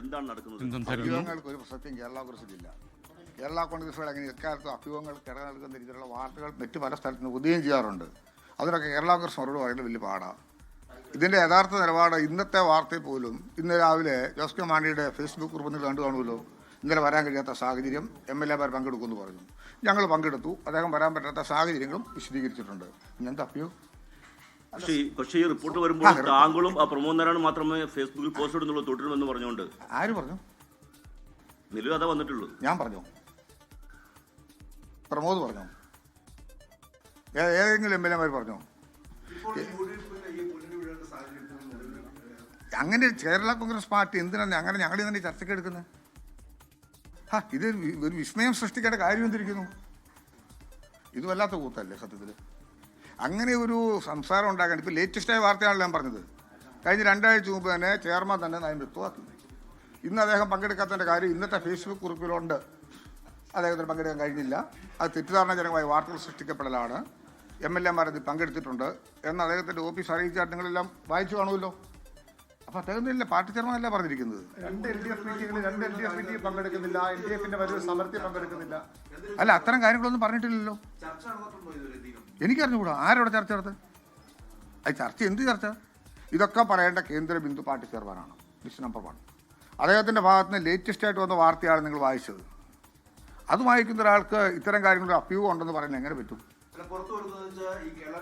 എന്താണ് നടക്കുന്നത്? ഒരു പ്രസക്തിയും കേരള കോൺഗ്രസിലില്ല. കേരള കോൺഗ്രസുകൾ അങ്ങനെ എക്കാലത്തും അഭ്യൂഹങ്ങൾ കിട നൽകുന്ന രീതിയിലുള്ള വാർത്തകൾ മറ്റു പല സ്ഥലത്ത് നിന്ന് ഉദയം ചെയ്യാറുണ്ട്. അതിനൊക്കെ കേരള കോൺഗ്രസ് മറുപടി പറയുന്നത് വലിയ പാടാണ് ഇതിന്റെ യഥാർത്ഥ നിലപാട് ഇന്നത്തെ വാർത്തയിൽ പോലും ഇന്ന് രാവിലെ ജോസ് കെ മാണിയുടെ ഫേസ്ബുക്ക് ഗ്രൂപ്പ് നിങ്ങൾ കണ്ടു കാണുമല്ലോ. ഇന്നലെ വരാൻ കഴിയാത്ത സാഹചര്യം എം എൽ എമാർ പങ്കെടുക്കുമെന്ന് പറഞ്ഞു. ഞങ്ങൾ പങ്കെടുത്തു. അദ്ദേഹം വരാൻ പറ്റാത്ത സാഹചര്യങ്ങളും വിശദീകരിച്ചിട്ടുണ്ട്. ഇന്നെന്താ അഭ്യൂഹം പക്ഷേ പക്ഷേ ഈ റിപ്പോർട്ട് വരുമ്പോൾ താങ്കളും ആ പ്രമോദ് നാരായണൻ മാത്രമേ ഫേസ്ബുക്കിൽ പോസ്റ്റ് ഇടുന്നുള്ളൂ തുടരുമെന്ന് പറഞ്ഞുകൊണ്ട്. ആര് പറഞ്ഞു? നിലവിൽ അതാ വന്നിട്ടുള്ളൂ ഞാൻ പറഞ്ഞു. പ്രമോദ് പറഞ്ഞു. ഏതെങ്കിലും എം എൽ എമാർ പറഞ്ഞോ. അങ്ങനെ കേരള കോൺഗ്രസ് പാർട്ടി എന്തിനാണ് അങ്ങനെ ഞങ്ങൾ തന്നെ ചർച്ചയ്ക്ക് എടുക്കുന്നത് ആ ഇത് ഒരു വിസ്മയം സൃഷ്ടിക്കേണ്ട കാര്യം എന്തിരിക്കുന്നു? ഇതുമല്ലാത്ത കൂത്തല്ലേ സത്യത്തിൽ അങ്ങനെ ഒരു സംസാരം ഉണ്ടാക്കാൻ ഇപ്പോൾ ലേറ്റസ്റ്റായ വാർത്തയാണല്ലോ ഞാൻ പറഞ്ഞത്. കഴിഞ്ഞ രണ്ടാഴ്ച മുമ്പ് തന്നെ ചെയർമാൻ തന്നെ നയം വ്യക്തമാക്കി. ഇന്ന് അദ്ദേഹം പങ്കെടുക്കാത്തതിന്റെ കാര്യം ഇന്നത്തെ ഫേസ്ബുക്ക് കുറിപ്പിലുണ്ട്. അദ്ദേഹത്തിന് പങ്കെടുക്കാൻ കഴിഞ്ഞില്ല. അത് തെറ്റിദ്ധാരണജനകമായ വാർത്തകൾ സൃഷ്ടിക്കപ്പെടലാണ്. എം എൽ എമാർ അതിൽ പങ്കെടുത്തിട്ടുണ്ട്. എന്ന് അദ്ദേഹത്തിന്റെ ഓഫീസ് അറിയിച്ചാൽ നിങ്ങളെല്ലാം വായിച്ചു കാണുമല്ലോ. അപ്പോൾ അദ്ദേഹത്തിന്റെ പാർട്ടി ചെയർമാനല്ല പറഞ്ഞിരിക്കുന്നത്? രണ്ട് എൽ ഡി എഫ് മീറ്റിംഗിൽ രണ്ട് എൽ ഡി എഫ് മീറ്റിംഗ് പങ്കെടുക്കുന്നില്ല. എൽ ഡി എഫിന്റെ വലിയ സമരത്തിൽ പങ്കെടുക്കുന്നില്ല. അല്ല അത്തരം കാര്യങ്ങളൊന്നും പറഞ്ഞിട്ടില്ലല്ലോ. എനിക്കറിഞ്ഞുകൂടാ. ആരോടെ ചർച്ച നടത്ത്? അത് ചർച്ച എന്ത് ചർച്ച? ഇതൊക്കെ പറയേണ്ട കേന്ദ്ര ബിന്ദു പാർട്ടി ചെയർമാനാണ്. Mission number one. അദ്ദേഹത്തിന്റെ ഭാഗത്ത് നിന്ന് ലേറ്റസ്റ്റ് ആയിട്ട് വന്ന വാർത്തയാണ് നിങ്ങൾ വായിച്ചത്. അത് വായിക്കുന്ന ഒരാൾക്ക് ഇത്തരം കാര്യങ്ങളിൽ അഭ്യൂഹം ഉണ്ടെന്ന് പറയുന്നത് എങ്ങനെ പറ്റും?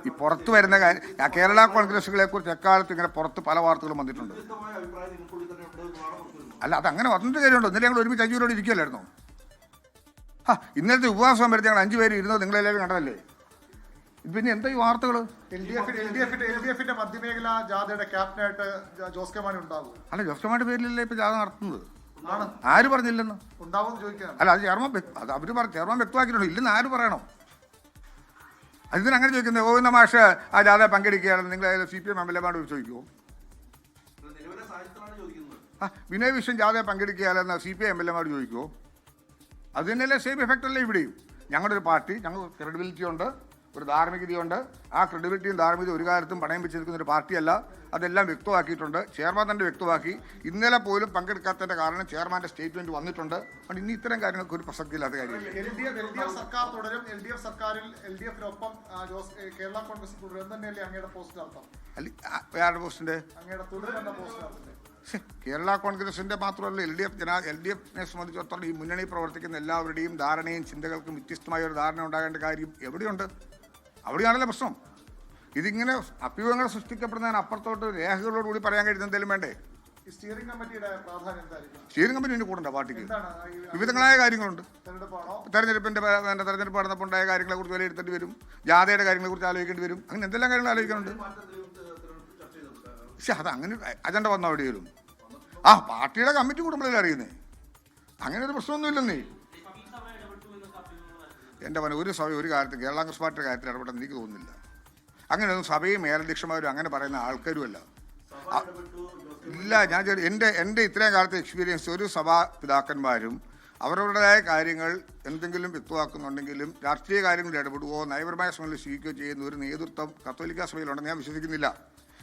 ഈ പുറത്ത് വരുന്ന കാര്യം കേരള കോൺഗ്രസുകളെ കുറിച്ച് എക്കാലത്ത് ഇങ്ങനെ പുറത്ത് പല വാർത്തകളും വന്നിട്ടുണ്ട്. അല്ല അത് അങ്ങനെ വന്നിട്ട് കാര്യമുണ്ടോ? ഇന്നലെ ഞങ്ങൾ ഒരുമിച്ച് അഞ്ചൂരോട് ഇരിക്കുകയല്ലായിരുന്നോ ആ ഇന്നലത്തെ ഉപവാസം വരുത്തി ഞങ്ങൾ അഞ്ചു പേര് ഇരുന്നത് നിങ്ങളെല്ലാവരും കണ്ടതല്ലേ? പിന്നെ എന്താ ഈ വാർത്തകൾ അല്ല മധ്യമേഖല ജാഥയുടെ ക്യാപ്റ്റനായിട്ട് ജോസ് കെ മാണി ഉണ്ടാകും അല്ല ജോസഫമായിട്ട് പേരിലല്ലേ ഇപ്പൊ ജാഥ നടത്തുന്നത്? ആര് പറഞ്ഞില്ലെന്ന്? അല്ല അത് ചെയർമാൻ അത് അവർ പറഞ്ഞു ചെയർമാൻ വ്യക്തമാക്കിയിട്ടുണ്ട് ഇല്ലെന്ന് ആര് പറയണം? അതിന് അങ്ങനെ ചോദിക്കുന്നത് ഗോവിന്ദ മാഷ് ആ ജാഥ പങ്കെടുക്കുകയാണെന്ന് നിങ്ങൾ C P M M L എമാരോട് ചോദിക്കുമോ ആ വിനയ് വിശ്വൻ ജാഥ പങ്കെടുക്കുകയാണെന്ന് സി പി എം എൽ എമാരോട് ചോദിക്കുമോ അത് തന്നെയല്ലേ സെയിം എഫക്റ്റ് അല്ലേ ഇവിടെയും? ഞങ്ങളുടെ ഒരു പാർട്ടി ഞങ്ങൾക്ക് ക്രെഡിബിലിറ്റി ഉണ്ട്. ഒരു ധാർമ്മികതയുണ്ട്. ആ ക്രെഡിബിലിറ്റിയും ധാർമ്മികതയും ഒരു കാലത്തും പണയം വെച്ചിരിക്കുന്ന ഒരു പാർട്ടിയല്ല. അതെല്ലാം വ്യക്തമാക്കിയിട്ടുണ്ട്. ചെയർമാൻ തന്നെ വ്യക്തമാക്കി. ഇന്നലെ പോലും പങ്കെടുക്കാത്തതിന്റെ കാരണം ചെയർമാന്റെ സ്റ്റേറ്റ്മെന്റ് വന്നിട്ടുണ്ട്. അതുകൊണ്ട് ഇനി ഇത്തരം കാര്യങ്ങൾക്ക് ഒരു പ്രസക്തിയില്ലാത്ത കാര്യമില്ല. L D F L D F സർക്കാർ തുടരും. എൽ ഡി എഫ് സർക്കാരിൽ എൽ ഡി എഫിനൊപ്പം കേരള കോൺഗ്രസ് തുടരും. തന്നെയല്ലേ അങ്ങയുടെ പോസ്റ്റ് അർത്ഥം അല്ല പോസ്റ്റിന്റെ? അങ്ങയുടെ തുടരും എന്ന പോസ്റ്റ് അർത്ഥം കേരള കോൺഗ്രസിന്റെ മാത്രമല്ല എൽ ഡി എഫ് ജനാ എൽ ഡി എഫിനെ സംബന്ധിച്ചിടത്തോളം ഈ മുന്നണി പ്രവർത്തിക്കുന്ന എല്ലാവരുടെയും ധാരണയും ചിന്തകൾക്കും വ്യത്യസ്തമായ ഒരു ധാരണ ഉണ്ടാകേണ്ട കാര്യം എവിടെയുണ്ട്? അവിടെയാണല്ലോ പ്രശ്നം. ഇതിങ്ങനെ അഭ്യൂഹങ്ങൾ സൃഷ്ടിക്കപ്പെടുന്നതിന് അപ്പുറത്തോട്ട് രേഖകളോട് കൂടി പറയാൻ കഴിയുന്ന എന്തെങ്കിലും വേണ്ടേ? സ്റ്റിയറിംഗ് കമ്മിറ്റിയുടെ സ്റ്റിയറിംഗ് കമ്പനി കൂടെ കൂടണ്ട പാർട്ടിക്ക്. വിവിധങ്ങളായ കാര്യങ്ങളുണ്ട്. തെരഞ്ഞെടുപ്പിന്റെ തെരഞ്ഞെടുപ്പ് നടന്നപ്പോൾ ഉണ്ടായ കാര്യങ്ങളെ കുറിച്ച് വിലയിരുത്തേണ്ടി വരും. ജാഥയുടെ കാര്യങ്ങളെ കുറിച്ച് ആലോചിക്കേണ്ടി വരും. അങ്ങനെ എന്തെല്ലാം കാര്യങ്ങൾ ആലോചിക്കാനുണ്ട്? പക്ഷെ അത് അങ്ങനെ അജണ്ട വന്ന അവിടെ വരും ആ പാർട്ടിയുടെ കമ്മിറ്റി കൂടുമ്പോഴല്ലേ അറിയുന്നേ? അങ്ങനെ ഒരു പ്രശ്നമൊന്നുമില്ലെന്നേ. എന്റെ മന ഒരു സഭ ഒരു കാര്യത്തിൽ കേരള കോൺഗ്രസ് പാർട്ടിയുടെ കാര്യത്തിൽ ഇടപെട്ടെന്ന് എനിക്ക് തോന്നുന്നില്ല. അങ്ങനെയൊന്നും സഭയും മേലധ്യക്ഷന്മാരും അങ്ങനെ പറയുന്ന ആൾക്കാരുമല്ല ഇല്ല ഞാൻ എന്റെ എന്റെ ഇത്രയും കാലത്തെ എക്സ്പീരിയൻസ് ഒരു സഭാ പിതാക്കന്മാരും അവരവരുടേതായ കാര്യങ്ങൾ എന്തെങ്കിലും വ്യക്തമാക്കുന്നുണ്ടെങ്കിലും രാഷ്ട്രീയ കാര്യങ്ങളിൽ ഇടപെടുകയോ നയപരമായ ശ്രമങ്ങളിൽ സ്വീകരിക്കുകയോ ചെയ്യുന്ന ഒരു നേതൃത്വം കത്തോലിക്ക സഭയിലുണ്ടെന്ന് ഞാൻ വിശ്വസിക്കുന്നില്ല.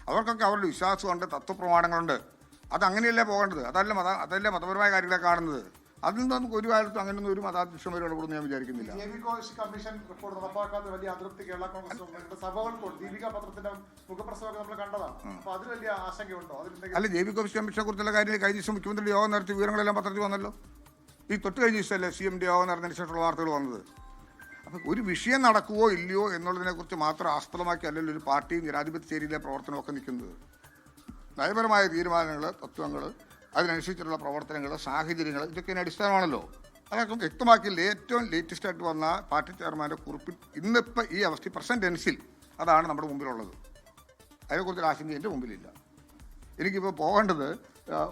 അവർക്കൊക്കെ അവരുടെ വിശ്വാസമുണ്ട് തത്വപ്രമാണങ്ങളുണ്ട്. അത് അങ്ങനെയല്ലേ പോകേണ്ടത്? അതല്ല മത അതല്ലേ മതപരമായ കാര്യങ്ങളെ കാണുന്നത്. അതിൽ നിന്ന് നമുക്ക് ഒരു കാലത്തും അങ്ങനെയൊന്നും ഒരു മതാധ്യക്ഷന്മാരും ഇടപെടുന്നു ഞാൻ വിചാരിക്കുന്നില്ല. കമ്മീഷൻ റിപ്പോർട്ട് നടപ്പാക്കാത്ത വലിയ അതൃപ്തി കേരള കോൺഗ്രസ് ഉണ്ട്. സഭകൾക്കുണ്ട്. ദീപിക പത്രത്തിന്റെ മുഖപ്രസവമൊക്കെ നമ്മൾ കണ്ടതാണ്. അപ്പൊ അതിൽ വലിയ ആശങ്കയുണ്ടോ? അല്ല ജെ ബി കോമിഷൻ കമ്മീഷനെ കുറിച്ചുള്ള കാര്യം കഴിഞ്ഞ ദിവസം മുഖ്യമന്ത്രി യോഗം നടത്തി വിവരങ്ങളെല്ലാം പത്രത്തിൽ വന്നല്ലോ. ഈ തൊട്ട് കഴിഞ്ഞ ദിവസമല്ലേ സി എം ഡി യോഗം നടന്നതിന് ശേഷമുള്ള വാർത്തകൾ വന്നത്. അപ്പം ഒരു വിഷയം നടക്കുവോ ഇല്ലയോ എന്നുള്ളതിനെക്കുറിച്ച് മാത്രം ആസ്പദമാക്കി അല്ലല്ലോ ഒരു പാർട്ടിയും ജനാധിപത്യ ചേരിയിലെ പ്രവർത്തനമൊക്കെ നിൽക്കുന്നത്. നയപരമായ തീരുമാനങ്ങൾ തത്വങ്ങൾ അതിനനുസരിച്ചുള്ള പ്രവർത്തനങ്ങൾ സാഹചര്യങ്ങൾ ഇതൊക്കെ അതിന് അടിസ്ഥാനമാണല്ലോ. അതൊക്കെ വ്യക്തമാക്കിയില്ല ഏറ്റവും ലേറ്റസ്റ്റ് ആയിട്ട് വന്ന പാർട്ടി ചെയർമാന്റെ കുറിപ്പിൽ ഇന്നിപ്പോൾ ഈ അവസ്ഥ പ്രസന്റ് ടെൻസിൽ അതാണ് നമ്മുടെ മുമ്പിലുള്ളത്. അതിനെക്കുറിച്ചൊരു ആശങ്ക എന്റെ മുമ്പിലില്ല. എനിക്കിപ്പോൾ പോകേണ്ടത്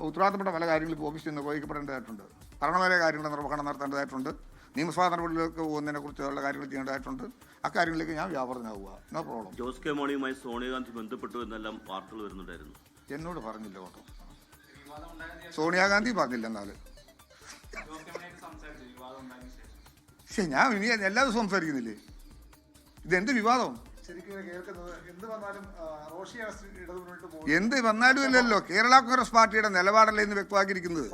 ഉത്തരവാദിത്തപ്പെട്ട പല കാര്യങ്ങളും ഇപ്പോൾ ഓഫീസിൽ ഉപയോഗിക്കപ്പെടേണ്ടതായിട്ടുണ്ട് ഭരണപരമായ കാര്യങ്ങൾ നിർവഹണം നടത്തേണ്ടതായിട്ടുണ്ട്. നിയമസഭാ നടപടികളിലേക്ക് പോകുന്നതിനെ കുറിച്ചുള്ള കാര്യങ്ങൾ ചെയ്യേണ്ടതായിട്ടുണ്ട്. അക്കാര്യങ്ങളിലേക്ക് ഞാൻ വ്യാപൃതനാവുക. നോ പ്രോബ്ലം ജോസ് കെ മാണിയുമായി സോണിയാഗാന്ധി ബന്ധപ്പെട്ടു എന്നെല്ലാം വാർത്തകൾ വരുന്നുണ്ടായിരുന്നു. എന്നോട് പറഞ്ഞില്ല കേട്ടോ. സോണിയാഗാന്ധി പറഞ്ഞില്ല എന്നാൽ പക്ഷെ ഞാൻ ഇനി എല്ലാ ദിവസവും സംസാരിക്കുന്നില്ലേ? ഇതെന്ത് വിവാദം? എന്ത് വന്നാലും ഇല്ലല്ലോ. കേരള കോൺഗ്രസ് പാർട്ടിയുടെ നിലപാടല്ലേ എന്ന് വ്യക്തമാക്കിയിരിക്കുന്നത്.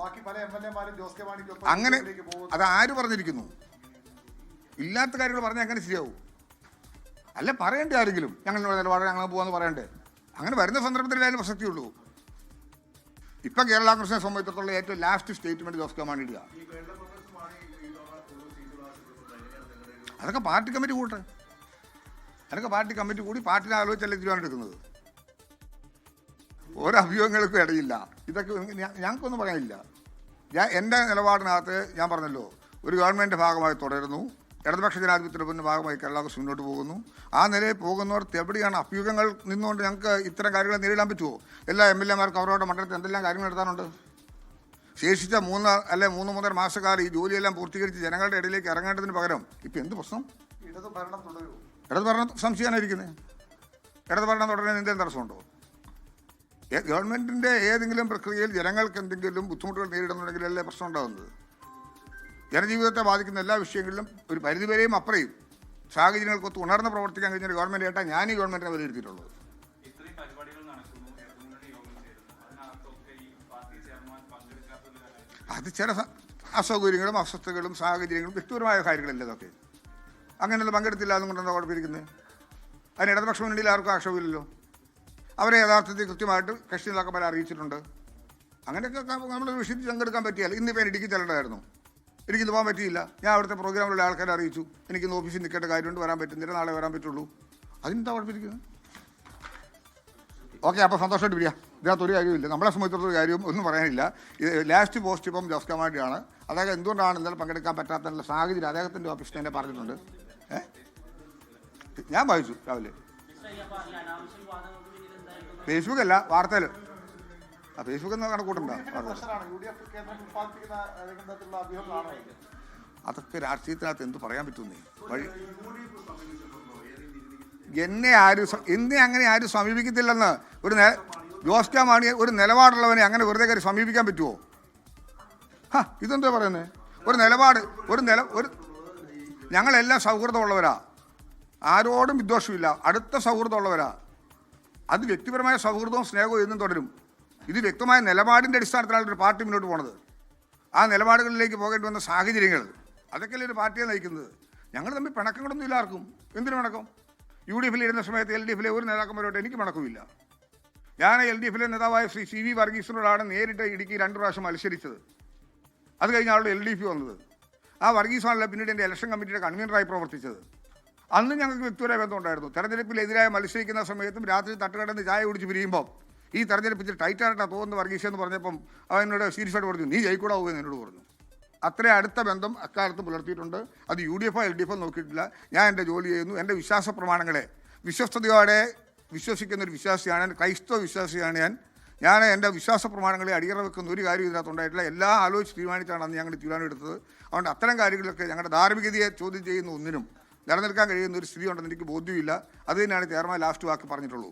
അങ്ങനെ അത് ആര് പറഞ്ഞിരിക്കുന്നു? ഇല്ലാത്ത കാര്യങ്ങൾ പറഞ്ഞാൽ അങ്ങനെ ശരിയാവും. അല്ല പറയണ്ടേ ആരെങ്കിലും ഞങ്ങളുടെ നിലപാട് ഞങ്ങൾ പോകാന്ന് പറയണ്ടേ? അങ്ങനെ വരുന്ന സന്ദർഭത്തിലായാലും പ്രസക്തിയുള്ളൂ. ഇപ്പൊ കേരള കോൺഗ്രസിനെ സംബന്ധിച്ചിടത്തോളം ഏറ്റവും last statement Jose K Mani ഇടുക അതൊക്കെ പാർട്ടി കമ്മിറ്റി കൂട്ടെ അതൊക്കെ പാർട്ടി കമ്മിറ്റി കൂടി പാർട്ടിനെ ആലോചിച്ചല്ലേ തീരുമാനം എടുക്കുന്നത് ഓരോ അഭിയോഗങ്ങൾക്കും ഇടയില്ല. ഇതൊക്കെ ഞങ്ങൾക്കൊന്നും പറയാനില്ല. ഞാൻ എന്റെ നിലപാടിനകത്ത് ഞാൻ പറഞ്ഞല്ലോ ഒരു ഗവൺമെന്റ് ഭാഗമായി തുടരുന്നു. ഇടതുപക്ഷ ജനാധിപത്യത്തിന്റെ ഭാഗമായി കേരള കോൺഗ്രസ് മുന്നോട്ട് പോകുന്നു. ആ നിലയിൽ പോകുന്നവർക്ക് എവിടെയാണ് അഭ്യൂഹങ്ങൾ നിന്നുകൊണ്ട് ഞങ്ങൾക്ക് ഇത്തരം കാര്യങ്ങൾ നേരിടാൻ പറ്റുമോ എല്ലാ എം എൽ എമാർക്കും അവരുടെ മണ്ഡലത്തിൽ എന്തെല്ലാം കാര്യങ്ങൾ നടത്താനുണ്ട്? ശേഷിച്ച മൂന്ന് അല്ലെ മൂന്ന് മൂന്നര മാസക്കാലം ഈ ജോലിയെല്ലാം പൂർത്തീകരിച്ച് ജനങ്ങളുടെ ഇടയിലേക്ക് ഇറങ്ങേണ്ടതിന് പകരം ഇപ്പം എന്ത് പ്രശ്നം? ഇടതു ഭരണം തുടരൂ ഇടത് ഭരണം ഇടത് ഭരണം തുടരാൻ എന്തെങ്കിലും തടസ്സമുണ്ടോ? ഗവൺമെന്റിന്റെ ഗവൺമെന്റിന്റെ ഏതെങ്കിലും പ്രക്രിയയിൽ ജനങ്ങൾക്ക് എന്തെങ്കിലും ബുദ്ധിമുട്ടുകൾ നേരിടുന്നുണ്ടെങ്കിലല്ലേ പ്രശ്നം ഉണ്ടാകുന്നത് ജനജീവിതത്തെ ബാധിക്കുന്ന എല്ലാ വിഷയങ്ങളിലും ഒരു പരിധിവരെയും അപ്പുറയും. സാഹചര്യങ്ങൾക്കൊത്ത് ഉണർന്ന് പ്രവർത്തിക്കാൻ കഴിഞ്ഞ ഒരു ഗവൺമെന്റ് ആയിട്ടാണ് ഞാൻ ഈ ഗവൺമെന്റിനെ വിലയിരുത്തിയിട്ടുള്ളത്. അത് ചില അസൗകര്യങ്ങളും അസ്വസ്ഥതകളും സാഹചര്യങ്ങളും വ്യക്തിപരമായ കാര്യങ്ങളല്ലേ അതൊക്കെ അങ്ങനെയുള്ള പങ്കെടുത്തില്ല എന്നുകൊണ്ടാണ് കുഴപ്പമിരിക്കുന്നത് അതിന് ഇടതുപക്ഷ മുന്നണിയിൽ ആർക്കും ആക്ഷേപമില്ലല്ലോ. അവരെ യഥാർത്ഥത്തിൽ കൃത്യമായിട്ട് കക്ഷി നേതാക്കന്മാരെ അറിയിച്ചിട്ടുണ്ട്. അങ്ങനെയൊക്കെ നമ്മൾ വിഷയത്തിൽ പങ്കെടുക്കാൻ പറ്റിയാൽ ഇന്നിപ്പോൾ പേര് ഇടുക്കി ചെല്ലേണ്ടതായിരുന്നു. എനിക്കിന്ന് പോകാൻ പറ്റിയില്ല. ഞാൻ അവിടുത്തെ പ്രോഗ്രാമിലുള്ള ആൾക്കാരെ അറിയിച്ചു. എനിക്കിന്ന് ഓഫീസിൽ നിൽക്കേണ്ട കാര്യമുണ്ട്. വരാൻ പറ്റുന്നില്ല. നാളെ വരാൻ പറ്റുള്ളൂ. അതിനെന്താ കുഴപ്പമിരിക്കുന്നത്? ഓക്കെ അപ്പോൾ സന്തോഷമായിട്ട് വരിക ഇതിനകത്ത് ഒരു കാര്യമില്ല നമ്മളെ സംബന്ധിച്ചിടത്തോളം കാര്യം കാര്യവും ഒന്നും പറയാനില്ല. ലാസ്റ്റ് പോസ്റ്റ് ഇപ്പം ജോസ് കമാഡിയാണ് അദ്ദേഹം എന്തുകൊണ്ടാണ് ഇന്നലെ പങ്കെടുക്കാൻ പറ്റാത്ത സാഹചര്യം? അദ്ദേഹത്തിന്റെ ഓഫീസിൽ തന്നെ പറഞ്ഞിട്ടുണ്ട്. ഏഹ് ഞാൻ വായിച്ചു രാവിലെ. ഫേസ്ബുക്ക് അല്ല വാർത്തയിൽ ഫേസ്ബുക്ക് എന്ന് കണക്കൂട്ടണ്ട? അതൊക്കെ രാഷ്ട്രീയത്തിനകത്ത് എന്ത് പറയാൻ പറ്റുന്നേ വഴി എന്നെ ആരും എന്നെ അങ്ങനെ ആരും സമീപിക്കത്തില്ലെന്ന് ഒരു ജോസ് കെ മാണി ഒരു നിലപാടുള്ളവനെ അങ്ങനെ വെറുതെ കയറി സമീപിക്കാൻ പറ്റുമോ ഹാ ഇതെന്താ പറയുന്നത് ഒരു നിലപാട് ഒരു നില ഒരു ഞങ്ങളെല്ലാം സൗഹൃദമുള്ളവരാ. ആരോടും വിദ്വേഷമില്ല. അടുത്ത സൗഹൃദമുള്ളവരാ. അത് വ്യക്തിപരമായ സൗഹൃദവും സ്നേഹവും എന്നും തുടരും. ഇത് വ്യക്തമായ നിലപാടിന്റെ അടിസ്ഥാനത്തിലാണ് ഒരു പാർട്ടി മുന്നോട്ട് പോണത്. ആ നിലപാടുകളിലേക്ക് പോകേണ്ടി വന്ന സാഹചര്യങ്ങൾ അതൊക്കെയല്ലേ ഒരു പാർട്ടിയെ നയിക്കുന്നത്? ഞങ്ങൾ തമ്മിൽ പിണക്കങ്ങളൊന്നും ഇല്ല ആർക്കും. എന്തിനു പിണക്കം? യു ഡി എഫിൽ ഇരുന്ന സമയത്ത് എൽ ഡി എഫിലെ ഒരു നേതാക്കന്മാരോട്ട് എനിക്ക് പിണക്കമില്ല. ഞാൻ എൽ ഡി എഫിലെ നേതാവായ ശ്രീ സി വി വർഗീസിനോടാണ് നേരിട്ട് ഇടുക്കി രണ്ട് പ്രാവശ്യം മത്സരിച്ചത്. അത് കഴിഞ്ഞാണല്ലോ എൽ ഡി എഫ് വന്നത്. ആ വർഗീസാണല്ലോ പിന്നീട് എന്റെ ഇലക്ഷൻ കമ്മിറ്റിയുടെ കൺവീനറായി പ്രവർത്തിച്ചത്. അന്ന് ഞങ്ങൾക്ക് വ്യക്തിപരമായ ബന്ധമുണ്ടായിരുന്നു. തെരഞ്ഞെടുപ്പിലെതിരായ മത്സരിക്കുന്ന സമയത്തും രാത്രി തട്ടുകടന്ന് ചായ കുടിച്ച് പിരിയുമ്പോൾ ഈ തെരഞ്ഞെടുപ്പ് ഇച്ചിരി ടൈറ്റായിട്ടാണ് തോന്നുന്നു വർഗീസ് എന്ന് പറഞ്ഞപ്പം അവൻ എന്നോട് സീരിയസ് ആയിട്ട് പറഞ്ഞു നീ ജയിക്കൂടാവൂ എന്ന് എന്നോട് പറഞ്ഞു. അത്രയും അടുത്ത ബന്ധം അക്കാലത്ത് പുലർത്തിയിട്ടുണ്ട്. അത് യു ഡി എഫോ എൽ ഡി എഫോ നോക്കിയിട്ടില്ല. ഞാൻ എന്റെ ജോലി ചെയ്യുന്നു. എന്റെ വിശ്വാസ പ്രമാണങ്ങളെ വിശ്വസ്തയോടെ വിശ്വസിക്കുന്ന ഒരു വിശ്വാസിയാണ് ക്രൈസ്തവ വിശ്വാസിയാണ് ഞാൻ. ഞാൻ എന്റെ വിശ്വാസ പ്രമാണങ്ങളെ അടിയറ വെക്കുന്ന ഒരു കാര്യം ഇതിനകത്ത് ഉണ്ടായിട്ടില്ല. എല്ലാം ആലോചിച്ച് തീരുമാനിച്ചാണ് അന്ന് ഞങ്ങൾ തീരുമാനം എടുത്തത്. അതുകൊണ്ട് അത്തരം കാര്യങ്ങളിലൊക്കെ ഞങ്ങളുടെ ധാർമ്മികതയെ ചോദ്യം ചെയ്യുന്ന ഒന്നിനും നിലനിൽക്കാൻ കഴിയുന്ന ഒരു സ്ഥിതി ഉണ്ടെന്ന് എനിക്ക് ബോധ്യമില്ല. അത് തന്നെയാണ് ചെയർമാൻ ലാസ്റ്റ് വാക്ക് പറഞ്ഞിട്ടുള്ളൂ.